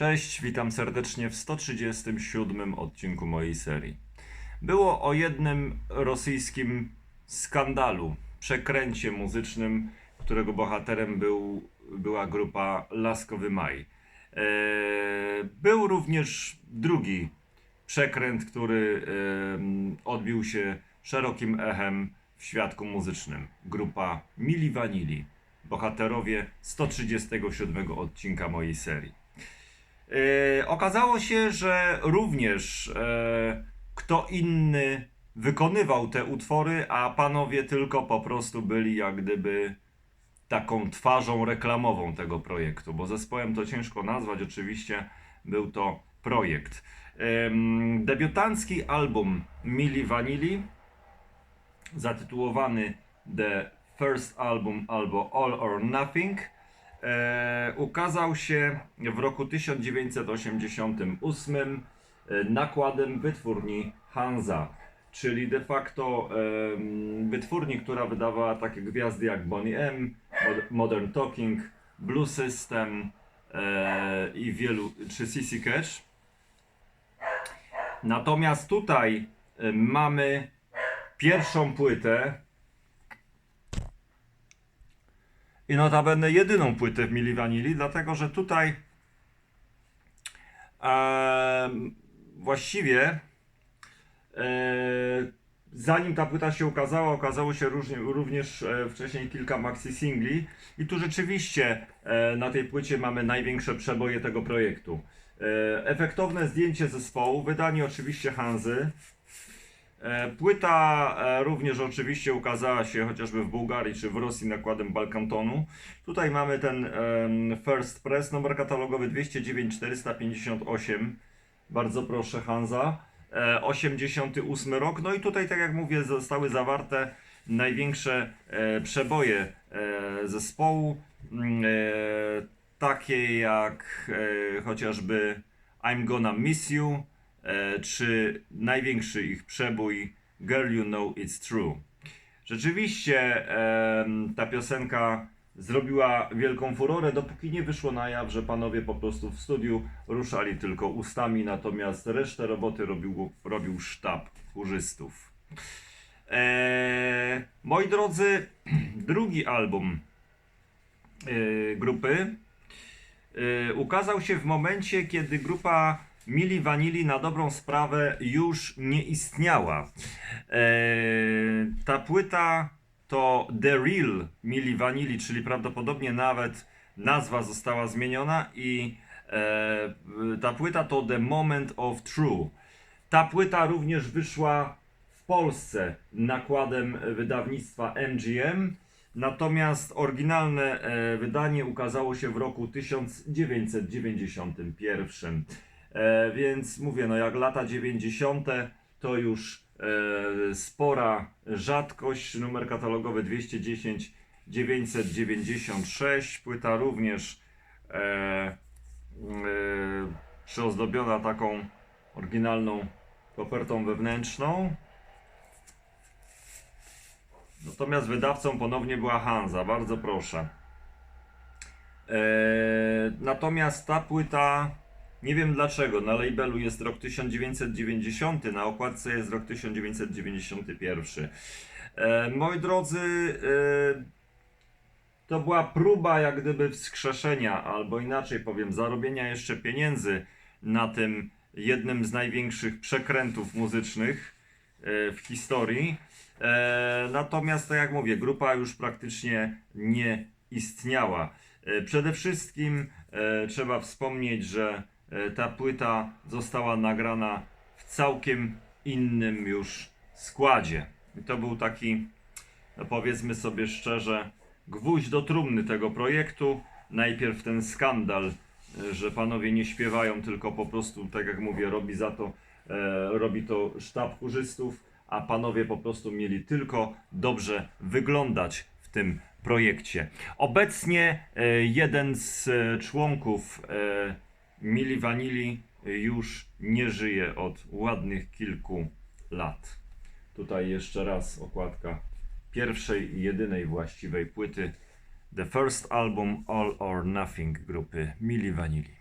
Cześć, witam serdecznie w 137 odcinku mojej serii. Było o jednym rosyjskim skandalu, przekręcie muzycznym, którego bohaterem był, była grupa Laskowy Maj. E, Był również drugi przekręt, który em, odbił się szerokim echem w świadku muzycznym. Grupa Mili Vanilli, bohaterowie 137 odcinka mojej serii. E, okazało się, że również e, kto inny wykonywał te utwory, a panowie tylko po prostu byli jak gdyby taką twarzą reklamową tego projektu, bo zespołem to ciężko nazwać, oczywiście był to projekt. Debiutancki album Mili Vanilli, zatytułowany The First Album albo All or Nothing, ukazał się w roku 1988 e, nakładem wytwórni Hansa, czyli de facto wytwórni, która wydawała takie gwiazdy jak Bonnie M, Mod- Modern Talking, Blue System e, i wielu, czy CC Cash. Natomiast tutaj e, mamy pierwszą płytę i notabene jedyną płytę w Mili Vanilli, dlatego że tutaj em, właściwie e, zanim ta płyta się ukazała, okazało się różnie, również e, wcześniej kilka maxi singli i tu rzeczywiście e, na tej płycie mamy największe przeboje tego projektu. E, efektowne zdjęcie zespołu, wydanie oczywiście Hanzy. E, Płyta e, również oczywiście ukazała się chociażby w Bułgarii czy w Rosji nakładem Balkantonu. Tutaj mamy ten First Press, numer katalogowy 209 458. Bardzo proszę Hanza. E, 88 rok. No i tutaj, tak jak mówię, zostały zawarte największe e, przeboje e, zespołu. Mm, E, takie jak e, chociażby I'm Gonna Miss You, e, czy największy ich przebój Girl You Know It's True. Rzeczywiście ta piosenka zrobiła wielką furorę, dopóki nie wyszło na jaw, że panowie po prostu w studiu ruszali tylko ustami, natomiast resztę roboty robił, robił sztab chórzystów. Eee, moi drodzy, drugi album e, grupy e, ukazał się w momencie, kiedy grupa Mili Vanilli na dobrą sprawę już nie istniała. E, ta płyta to The Real Mili Vanilli, czyli prawdopodobnie nawet nazwa została zmieniona i e, ta płyta to The Moment of True. Ta płyta również wyszła w Polsce nakładem wydawnictwa MGM, natomiast oryginalne e, wydanie ukazało się w roku 1991. E, więc mówię, no jak lata 90. to już e, spora rzadkość. Numer katalogowy 210 996. Płyta również e, e, przyozdobiona taką oryginalną kopertą wewnętrzną. Natomiast wydawcą ponownie była Hanza, bardzo proszę. Eee, natomiast ta płyta, nie wiem dlaczego, na labelu jest rok 1990, na okładce jest rok 1991. Eee, moi drodzy, eee, to była próba jak gdyby wskrzeszenia, albo inaczej powiem, zarobienia jeszcze pieniędzy na tym jednym z największych przekrętów muzycznych e, w historii. E, Natomiast, tak jak mówię, grupa już praktycznie nie istniała. E, Przede wszystkim e, trzeba wspomnieć, że e, ta płyta została nagrana w całkiem innym już składzie. I to był taki, no powiedzmy sobie szczerze, gwóźdź do trumny tego projektu. Najpierw ten skandal, e, że panowie nie śpiewają, tylko po prostu, tak jak mówię, robi za to, e, robi to sztab chórzystów, a panowie po prostu mieli tylko dobrze wyglądać w tym projekcie. Obecnie e, jeden z e, członków e, Mili Vanilli już nie żyje od ładnych kilku lat. Tutaj jeszcze raz okładka pierwszej i jedynej właściwej płyty The First Album All or Nothing grupy Mili Vanilli.